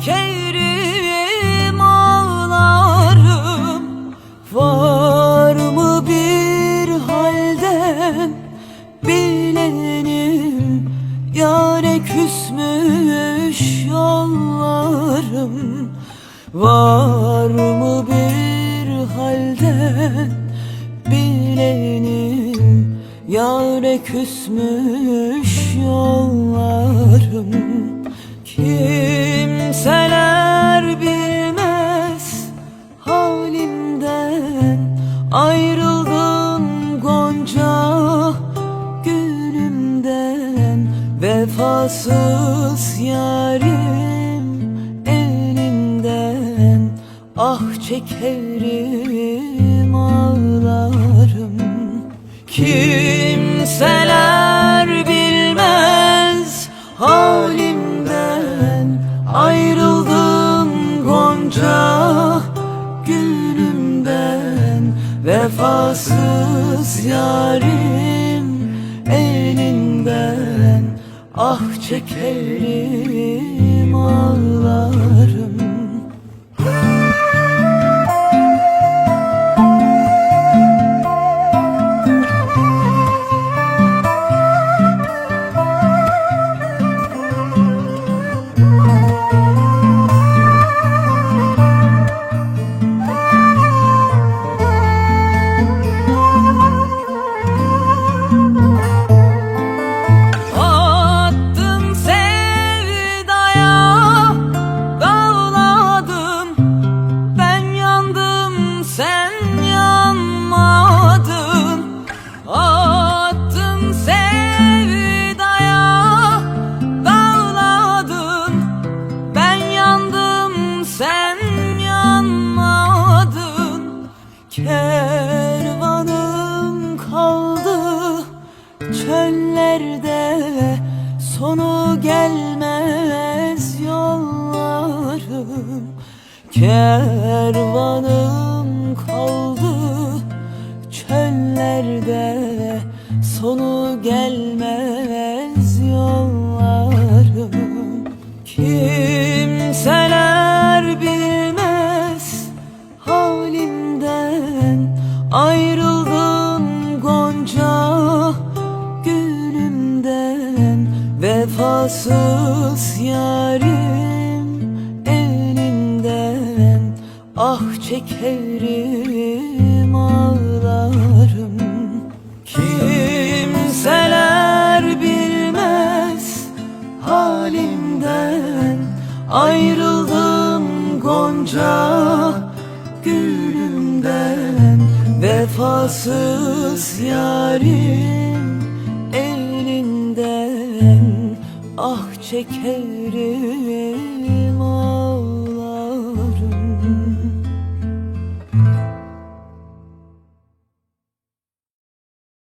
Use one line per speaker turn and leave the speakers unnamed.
çekerim ağlarım. Var mı bir halden bilenim? Yâre küsmüş yollarım. Var mı bir halden bilenim? Yâre küsmüş yollarım Kimseler bilmez. Halimden Ayrıldım Gonca gülümden. Vefasız yarim elinden Ah çekerim ağlarım Kimseler Ayrıldım Gonca gülümden Vefasız yarim elinden. Ah çekerim ağlarım Sonu gelmez yollarım. Kervanım kaldı çöllerde Sonu gelmez yollarım. Kimseler Vefasız yarim elinden Ah çekerim ağlarım Kimseler bilmez halimden Ayrıldım Gonca gülümden Vefasız yarim Ah çekerim